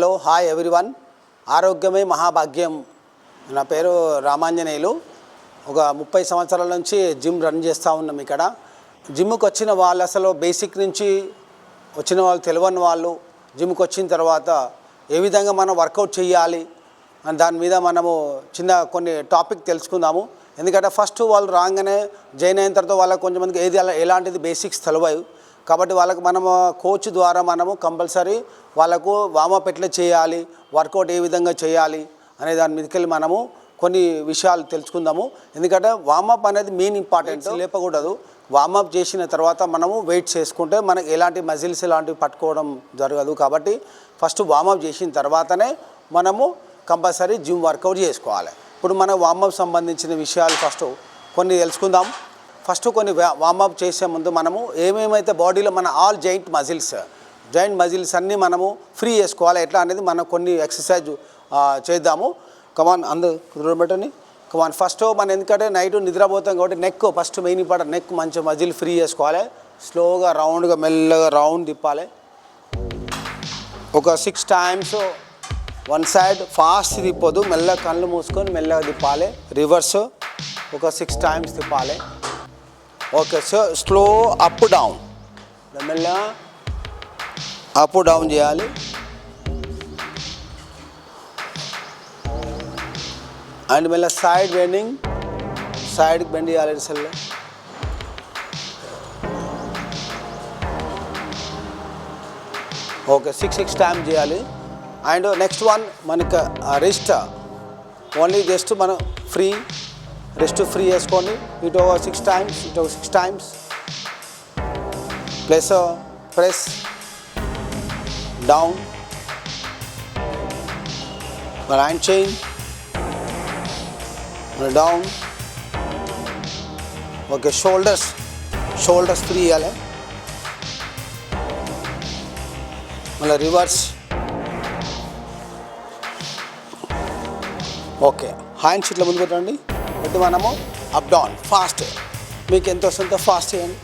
Hello hi everyone. ఆరోగ్యమే మహాభాగ్యం. నా పేరు రామాంజనేయులు. ఒక ముప్పై సంవత్సరాల నుంచి జిమ్ రన్ చేస్తూ ఉన్నాం ఇక్కడ. జిమ్కి వచ్చిన వాళ్ళు అసలు బేసిక్ నుంచి వచ్చిన వాళ్ళు తెలియని వాళ్ళు జిమ్కి వచ్చిన తర్వాత ఏ విధంగా మనం వర్కౌట్ చేయాలి అని దాని మీద మనము చిన్న కొన్ని టాపిక్ తెలుసుకుందాము. ఎందుకంటే ఫస్ట్ వాళ్ళు రాగానే జాయిన్ అయిన తర్వాత వాళ్ళకి కొంచెంమందికి ఏది ఎలాంటిది బేసిక్స్ తెలియవు కాబట్టి వాళ్ళకి మనము కోచ్ ద్వారా మనము కంపల్సరీ వాళ్ళకు వామప్ ఎట్లా చేయాలి వర్కౌట్ ఏ విధంగా చేయాలి అనే దాని మీదకెళ్ళి మనము కొన్ని విషయాలు తెలుసుకుందాము. ఎందుకంటే వామప్ అనేది మెయిన్ ఇంపార్టెంట్ లేపకూడదు. వామప్ చేసిన తర్వాత మనము వెయిట్ చేసుకుంటే మనకి ఎలాంటి మజిల్స్ ఎలాంటివి పట్టుకోవడం జరగదు కాబట్టి ఫస్ట్ వామప్ చేసిన తర్వాతనే మనము కంపల్సరీ జిమ్ వర్కౌట్ చేసుకోవాలి. ఇప్పుడు మన వామప్ సంబంధించిన విషయాలు ఫస్ట్ కొన్ని తెలుసుకుందాం. ఫస్ట్ కొన్ని వామప్ చేసే ముందు మనము ఏమేమైతే బాడీలో మన all joint muscles joint muscles అన్నీ మనము ఫ్రీ చేసుకోవాలి. ఎట్లా అనేది మనం కొన్ని ఎక్సర్సైజ్ చేద్దాము. కమాన్ అందరు కుదరబెట్టని కమాన్ ఫస్ట్ మనం ఎందుకంటే నైట్ నిద్రపోతాం కాబట్టి నెక్ ఫస్ట్ మెయిన్ పడ నెక్ మంచి మజిల్ ఫ్రీ చేసుకోవాలి. స్లోగా రౌండ్గా మెల్లగా రౌండ్ తిప్పాలి. ఒక six times one side fast తిప్పొద్దు. మెల్లగా కళ్ళు మూసుకొని మెల్లగా తిప్పాలి. రివర్స్ ఒక సిక్స్ టైమ్స్ తిప్పాలి. Okay so slow up down. మెల్లగా అప్ డౌన్ చేయాలి. అండ్ మెల్ల సైడ్ బెండింగ్ సైడ్కి బెండ్ చేయాలి సెల్ ఓకే సిక్స్ సిక్స్ టైమ్ చేయాలి. అండ్ నెక్స్ట్ వన్ మనకి రెస్ట్ ఓన్లీ జస్ట్ మనం ఫ్రీ రెస్ట్ ఫ్రీ చేసుకోండి ఇటు ఒక సిక్స్ టైమ్స్ ఇటు ఒక six times plus press down hand chin down okay shoulders shoulders free ఇవ్వాలి మళ్ళీ రివర్స్ ఓకే హ్యాండ్ షీట్లో ముందు పెట్టండి. విధానము మనము అప్ డౌన్ ఫాస్ట్ మీకు ఎంత వస్తుందో ఫాస్ట్ చేయండి.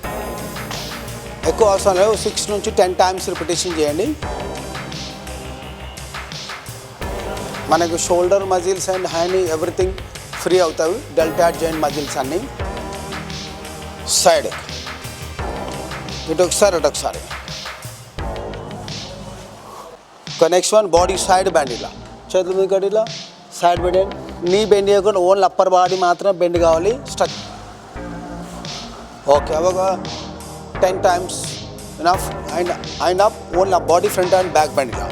ఎక్కువ అవసరం లేదు. సిక్స్ నుంచి టెన్ టైమ్స్ రిపిటేషన్ చేయండి. మనకు shoulder muscles and hand everything free అవుతాయి. డెల్టాడ్ జాయింట్ మజిల్స్ అన్నీ. సైడ్ ఇటు ఒకసారి అటు ఒకసారి. Next one body side bend ఇలా. చేతుల మీద ఇలా. సైడ్ బ్యాండ్ నీ బెండ్ చేయకుండా ఓన్లీ అప్పర్ బాడీ మాత్రం బెండ్ కావాలి స్ట్రక్ ఓకే ఒక ten times enough and and up only body front and back bend ఇలా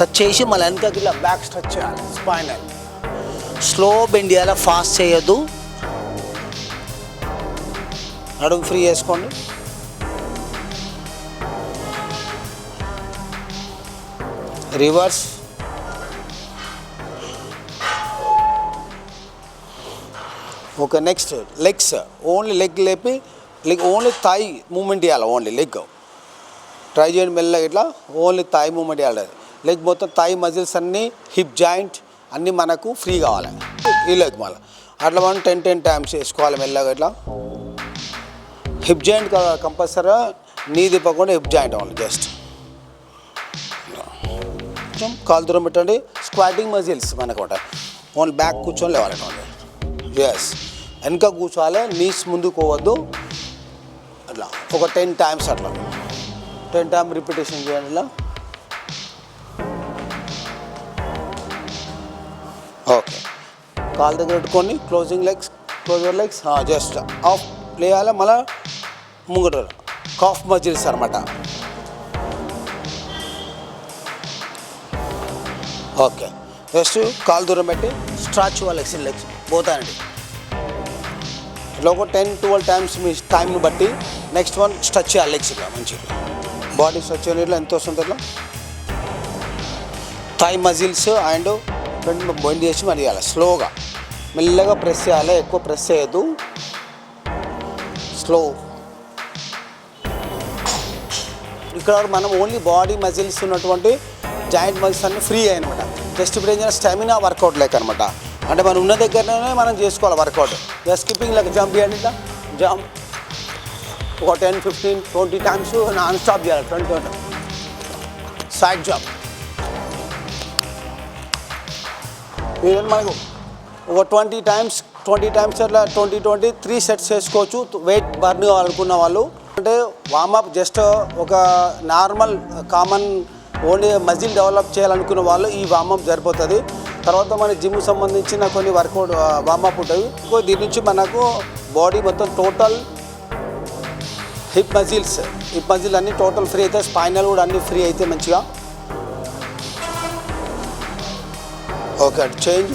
టచ్ చేసి మళ్ళీ వెనకకి ఇలా బ్యాక్ స్ట్రచ్ చేయాలి స్పైనల్ స్లో బెండ్ చేయాలి ఫాస్ట్ చేయొద్దు. నడుము ఫ్రీ చేసుకోండి. Reverse okay next legs only leg లేపి లెగ్ ఓన్లీ థాయ్ మూమెంట్ చేయాలి ఓన్లీ లెగ్ ట్రై చేయండి మెల్లగా ఇట్లా ఓన్లీ థాయ్ మూమెంట్ చేయాలి. లెగ్ మొత్తం థాయ్ మజిల్స్ అన్నీ హిప్ జాయింట్ అన్నీ మనకు ఫ్రీ కావాలి. ఈ లెగ్ మళ్ళీ అట్లా మనం టెన్ టెన్ టైమ్స్ వేసుకోవాలి మెల్లగా ఇట్లా. హిప్ జాయింట్ కంపల్సరీ నీ తిప్పకుండా హిప్ జాయింట్ అవ్వాలి జస్ట్ కొంచెం కాలు దూరం పెట్టండి. స్క్వాటింగ్ మజిల్స్ మనకు ఉంటాయి ఓన్లీ బ్యాక్ కూర్చొని ఓన్లీ ఎస్ వెనక కూర్చోవాలి నీస్ ముందుకు పోవద్దు. అట్లా. ఒక టెన్ టైమ్స్ అట్లా. టెన్ టైమ్ రిపిటేషన్ చేయండి ఇలా. ఓకే కాలు దగ్గర పెట్టుకొని closing legs closer legs just off లేయాలి మళ్ళీ ముంగట కాఫ్ మజిల్స్ అనమాట ఓకే జస్ట్ కాలు దూరం పెట్టి స్ట్రాచ్ వాళ్ళ ఎక్సిల్ లెగ్స్ పోతాయండి ఇట్లా ఒక టెన్ ట్వెల్వ్ టైమ్స్ మీ టైంని బట్టి నెక్స్ట్ వన్ స్ట్రచ్ చేయాలి లెగ్స్ ఇట్లా మంచిగా బాడీ స్ట్రచ్ చేయడం ఎంత వస్తుంది ఇట్లా thigh muscles and bend bend చేసి మరి చేయాలి స్లోగా. మెల్లగా ప్రెస్ చేయాలి ఎక్కువ ప్రెస్ చేయొద్దు. స్లో. ఇక్కడ మనం ఓన్లీ బాడీ మజిల్స్ ఉన్నటువంటి జాయింట్ మజిల్స్ అన్ని ఫ్రీ అనమాట జస్ట్ ఇప్పుడు ఏం చేయాలి స్టామినా వర్కౌట్ లేక అనమాట అంటే మనం ఉన్న దగ్గరనే మనం చేసుకోవాలి వర్కౌట్ జస్ట్ స్కిప్పింగ్ లెక్క జంప్ చేయండి ఇట్లా జంప్ ఒక ten fifteen twenty times non stop చేయాలి ట్వంటీ సైడ్ జంప్ ఇది మనకు ఒక ట్వంటీ టైమ్స్ ట్వంటీ టైమ్స్ అట్లా ట్వంటీ ట్వంటీ త్రీ సెట్స్ వేసుకోవచ్చు వెయిట్ బర్న్ కావాలనుకున్న వాళ్ళు. అంటే వామప్ జస్ట్ ఒక normal common only muscle develop చేయాలనుకున్న వాళ్ళు ఈ వార్మప్ సరిపోతుంది. తర్వాత మన జిమ్ సంబంధించిన కొన్ని వర్కౌట్ వామప్ ఉంటాయి ఇంకో దీని నుంచి మనకు బాడీ మొత్తం total hip muscles hip muscle అన్నీ టోటల్ ఫ్రీ అయితే స్పైనల్ కూడా అన్నీ ఫ్రీ అయితే మంచిగా. ఓకే చేంజ్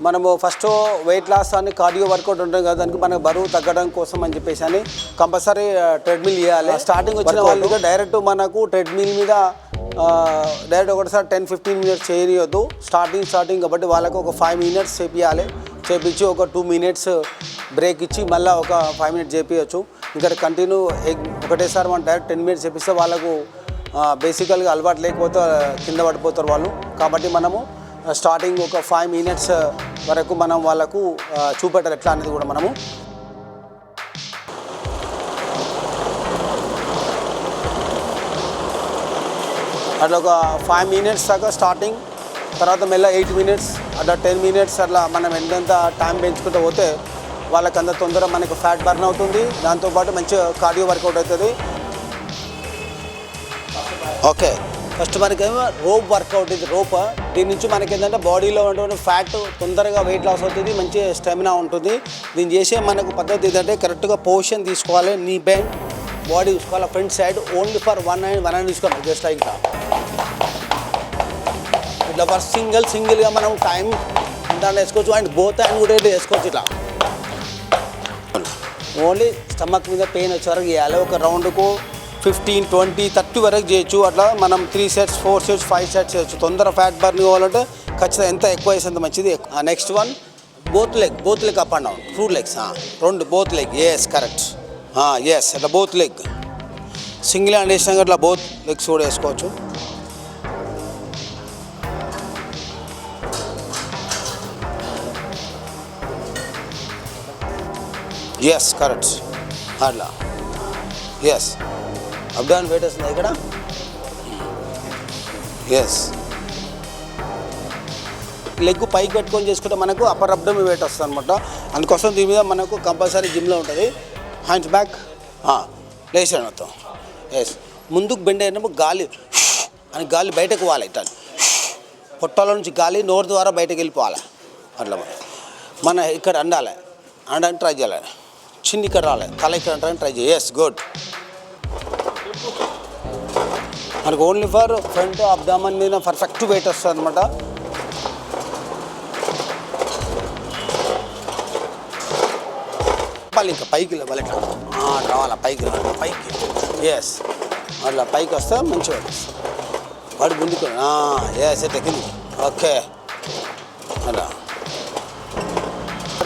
మనము ఫస్ట్ వెయిట్ లాస్ అని కార్డియో వర్కౌట్ ఉంటుంది కదా దానికి మనకు బరువు తగ్గడం కోసం అని చెప్పేసి అని కంపల్సరీ ట్రెడ్మిల్ చేయాలి స్టార్టింగ్ వచ్చిన వాళ్ళకి డైరెక్ట్ మనకు ట్రెడ్మిల్ మీద డైరెక్ట్ ఒకటిసారి టెన్ ఫిఫ్టీన్ మినిట్స్ చేయనియొద్దు. స్టార్టింగ్ స్టార్టింగ్ కాబట్టి వాళ్ళకు ఒక ఫైవ్ మినిట్స్ చేపియాలి చేపించి ఒక టూ మినిట్స్ బ్రేక్ ఇచ్చి మళ్ళీ ఒక ఫైవ్ మినిట్స్ చేపించచ్చు ఇంకా కంటిన్యూ ఒకటేసారి మనం డైరెక్ట్ టెన్ మినిట్స్ చేపిస్తే వాళ్ళకు బేసికల్గా అలవాటు లేకపోతే కింద పడిపోతారు వాళ్ళు. కాబట్టి మనము స్టార్టింగ్ ఒక ఫైవ్ మినిట్స్ వరకు మనం వాళ్ళకు చూపెట్టాలి ఎట్లా అనేది కూడా మనము. అట్లా ఒక ఫైవ్ మినిట్స్ దాకా స్టార్టింగ్ తర్వాత మెల్ల ఎయిట్ మినిట్స్ అట్లా టెన్ మినిట్స్ అట్లా మనం ఎంతెంత టైం పెంచుకుంటూ పోతే వాళ్ళకి అంత తొందర మనకు ఫ్యాట్ బర్న్ అవుతుంది. దాంతోపాటు మంచి కార్డియో వర్కౌట్ అవుతుంది. ఓకే ఫస్ట్ మనకేమో రోప్ వర్కౌట్ ఇది రోప్. దీని నుంచి మనకి ఏంటంటే బాడీలో ఉన్నటువంటి ఫ్యాట్ తొందరగా వెయిట్ లాస్ అవుతుంది మంచి స్టెమినా ఉంటుంది. దీన్ని చేసే మనకు పద్ధతి ఏంటంటే కరెక్ట్గా పొజిషన్ తీసుకోవాలి నీ బెండ్ బాడీ చూసుకోవాలి front side only for one and one and తీసుకోవాలి జస్ట్ లైక్ ఇట్లా ఫస్ట్ సింగిల్ సింగిల్గా మనం టైం దాంట్లో వేసుకోవచ్చు అండ్ బోత్ అండ్ కూడా ఇట్లా వేసుకోవచ్చు ఇట్లా. ఓన్లీ స్టమక్ మీద పెయిన్ వచ్చే వరకు చేయాలి ఒక రౌండ్కు ఫిఫ్టీన్ ట్వంటీ థర్టీ వరకు చేయొచ్చు. అట్లా మనం three sets four sets five sets చేయొచ్చు. తొందర ఫ్యాట్ బర్న్ కావాలంటే ఖచ్చితంగా ఎంత ఎక్కువ వేసేంత అంత మంచిది. Next one both leg both leg up and down two legs రెండు both leg yes correct yes అట్లా బోత్ లెగ్ సింగిల్ హ్యాండ్ వేసినాక అట్లా బోత్ లెగ్స్ కూడా వేసుకోవచ్చు. ఎస్ కరెక్ట్ అట్లా. ఎస్ అఫ్ఘాన్ వెయిట్ వస్తుంది ఇక్కడ? ఎస్ లెగ్ పైకి పెట్టుకొని చేసుకుంటే మనకు అప్పర్ అబ్డమ్ వెయిట్ వస్తుంది అనమాట అందుకోసం దీని మీద మనకు కంపల్సరీ జిమ్లో ఉంటుంది. హ్యాండ్స్ బ్యాక్ లేచాను మొత్తం. ఎస్ ముందుకు బెండ్ అయినప్పుడు గాలి అని గాలి బయటకు పోవాలి ఇట్లా. పొట్టాల నుంచి గాలి నోరు ద్వారా బయటకు వెళ్ళిపోవాలి. అట్లా మన. ఇక్కడ అండాలి. అండని ట్రై చేయాలి. చిన్న ఇక్కడ రాలే. తల ఇక్కడ అంటారని ట్రై చేయాలి. ఎస్ గుడ్ మనకు ఓన్లీ ఫర్ ఫ్రంట్ అబ్దామన్ మీద పర్ఫెక్ట్ వెయిట్ వస్తుంది అనమాట చెప్పాలి ఇంకా పైకి లేవాలి ఇట్లా. రావాలా పైకి రావాలి పైకి. ఎస్ అట్లా పైకి వస్తే మంచిగా వాడు ముందుకు ఎస్ టెక్నిక్ ఓకే అలా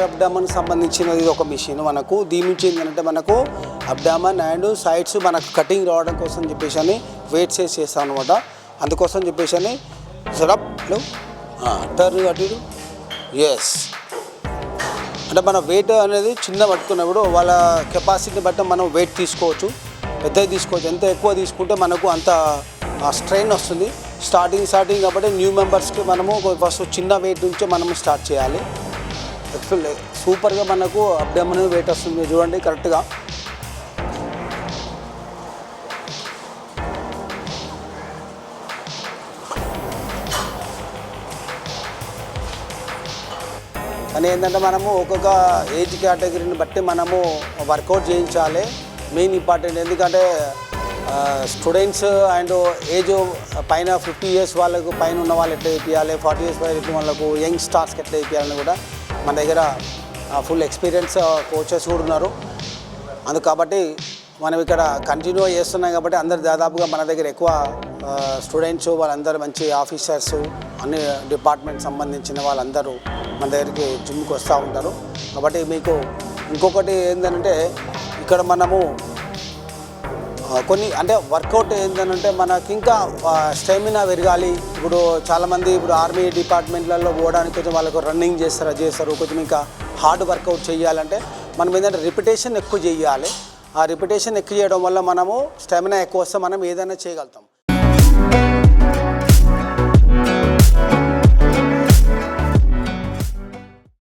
అబ్డామన్ సంబంధించినది ఇది ఒక మిషన్ మనకు. దీని నుంచి ఏంటంటే మనకు అబ్డామన్ అండ్ సైడ్స్ మనకు కటింగ్ రావడం కోసం చెప్పేసి అని వెయిట్ చేసి చేస్తాను అనమాట అందుకోసం చెప్పేసి అని సరప్ టర్న్ అటు ఎస్ అంటే మన వెయిట్ అనేది చిన్న పట్టుకున్నప్పుడు వాళ్ళ కెపాసిటీని బట్టి మనం వెయిట్ తీసుకోవచ్చు. పెద్దది తీసుకోవచ్చు. ఎంత ఎక్కువ తీసుకుంటే మనకు అంత స్ట్రెయిన్ వస్తుంది. స్టార్టింగ్ స్టార్టింగ్ కాబట్టి న్యూ మెంబర్స్కి మనము ఫస్ట్ చిన్న వెయిట్ నుంచే మనము స్టార్ట్ చేయాలి. సూపర్గా మనకు అబ్డమన్ వెయిట్ వస్తుంది. చూడండి కరెక్ట్గా కానీ ఏంటంటే మనము ఒక్కొక్క ఏజ్ కేటగిరీని బట్టి మనము వర్కౌట్ చేయించాలి. మెయిన్ ఇంపార్టెంట్ ఎందుకంటే స్టూడెంట్స్ అండ్ ఏజ్ పైన ఫిఫ్టీ ఇయర్స్ వాళ్ళకు పైన ఉన్న వాళ్ళు ఎట్లా ఇప్పించాలి ఫార్టీ ఇయర్స్ పైన వాళ్ళకు యంగ్ స్టార్స్కి ఎట్లా ఇప్పించాలని కూడా మన దగ్గర ఫుల్ ఎక్స్పీరియన్స్ కోచెస్ కూడా ఉన్నారు. అందుకు కాబట్టి మనం ఇక్కడ కంటిన్యూ చేస్తున్నాం కాబట్టి అందరు దాదాపుగా మన దగ్గర ఎక్కువ స్టూడెంట్స్ వాళ్ళందరూ మంచి ఆఫీసర్స్ అన్ని డిపార్ట్మెంట్ సంబంధించిన వాళ్ళందరూ మన దగ్గరికి జిమ్కి వస్తూ ఉంటారు. కాబట్టి మీకు ఇంకొకటి ఏంటంటే ఇక్కడ మనము కొన్ని అంటే వర్కౌట్ ఏంటంటే మనకి ఇంకా స్టెమినా పెరగాలి. ఇప్పుడు చాలామంది ఇప్పుడు ఆర్మీ డిపార్ట్మెంట్లలో పోవడానికి కొంచెం వాళ్ళకు రన్నింగ్ చేస్తారు చేస్తారు. కొంచెం ఇంకా హార్డ్ వర్కౌట్ చేయాలంటే మనం ఏంటంటే రిపిటేషన్ ఎక్కువ చేయాలి. ఆ రిపిటేషన్ ఎక్కువ చేయడం వల్ల మనము స్టామినా ఎక్కువ వస్తే మనం ఏదైనా చేయగలుగుతాం.